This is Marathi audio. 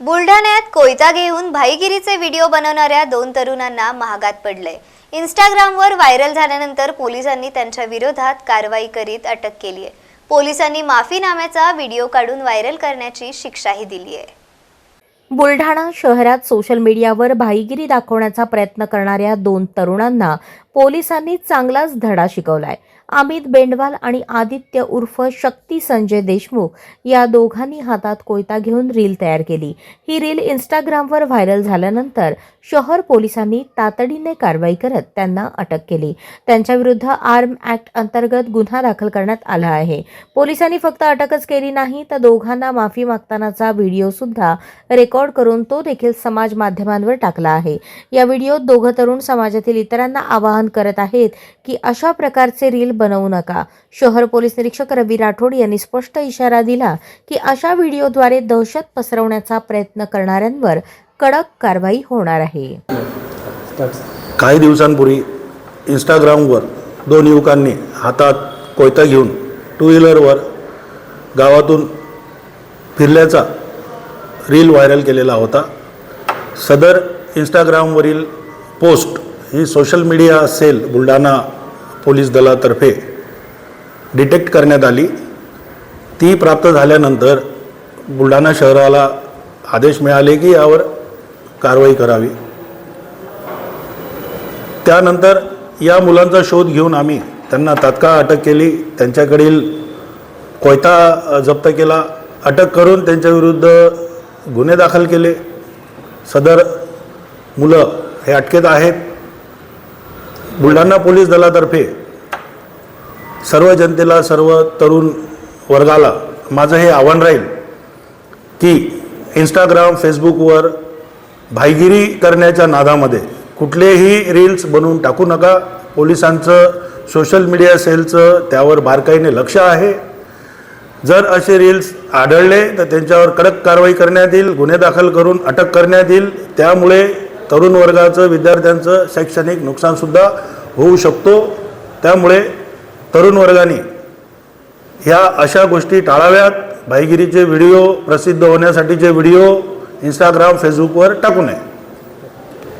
बुलढाण्यात कोयता घेऊन भाईगिरीचे व्हिडिओ बनवणाऱ्या दोन तरुणांना महागात पडले. इंस्टाग्रामवर व्हायरल झाल्यानंतर पोलिसांनी त्यांच्या विरोधात कारवाई करीत अटक केली आहे. पोलिसांनी माफीनाम्याचा व्हिडिओ काढून व्हायरल करण्याची शिक्षाही दिली आहे. बुलढाणा शहरात सोशल मीडियावर भाईगिरी दाखवण्याचा प्रयत्न करणाऱ्या दोन तरुणांना पोलिसांनी चांगलाच धडा शिकवलाय. अमित बेंडवाल आणि आदित्य उर्फ शक्ती संजय देशमुख या दोघांनी हातात कोयता घेऊन रील तयार केली. ही रील इंस्टाग्रामवर व्हायरल झाल्यानंतर शहर पोलिसांनी तातडीने कारवाई करत त्यांना अटक केली. त्यांच्याविरुद्ध आर्म ऍक्ट अंतर्गत गुन्हा दाखल करण्यात आला आहे. पोलिसांनी फक्त अटकच केली नाही तर दोघांना माफी मागतानाचा व्हिडिओ सुद्धा रेकॉर्ड करून तो देखील समाज माध्यमांवर टाकला आहे. या व्हिडिओत दोघं तरुण समाजातील इतरांना आवाहन करत आहेत की अशा प्रकारचे रील बनवू नका. शहर पोलीस निरीक्षक रवी राठोड यांनी स्पष्ट इशारा दिला की अशा व्हिडिओद्वारे दहशत पसरवण्याचा प्रयत्न करणाऱ्यांवर कडक कारवाई होणार आहे. काही दिवसांपूर्वी इंस्टाग्रामवर दोन युवकांनी हातात कोयता घेऊन टू व्हीलरवर गावातून फिरल्याचा रील व्हायरल केलेला होता. सदर इंस्टाग्रामवरील पोस्ट ही social media cell Buldhana police दलातर्फे डिटेक्ट करण्यात आली. ती प्राप्त झाल्यानंतर बुलढाणा शहराला आदेश मिळाले की यावर कारवाई करावी. त्यानंतर या मुलांचा शोध घेऊन आम्ही त्यांना तात्काळ अटक केली. त्यांच्याकडील कोयता जप्त केला. अटक करून त्यांच्याविरुद्ध गुन्हे दाखल केले. सदर मुलं हे अटकेत आहेत. बुलढाणा पोलीस दलातर्फे सर्व जनतेला सर्व तरुण वर्गाला माझं हे आव्हान राहील की इंस्टाग्राम फेसबुकवर भाईगिरी करण्याच्या नादामध्ये कुठलेही रील्स बनवून टाकू नका. पोलिसांचं सोशल मीडिया सेलचं त्यावर बारकाईने लक्ष आहे. जर असे रील्स आढळले तर त्यांच्यावर कडक कारवाई करण्यात येईल गुन्हे दाखल करून अटक करण्यात येईल. त्यामुळे तरुण वर्गाचं विद्यार्थ्यांचं शैक्षणिक नुकसानसुद्धा होऊ शकतो. त्यामुळे तरुण वर्गाने ह्या अशा गोष्टी टाळाव्यात. भाईगिरीचे व्हिडिओ प्रसिद्ध होण्यासाठीचे व्हिडिओ इंस्टाग्राम फेसबुकवर टाकू नये.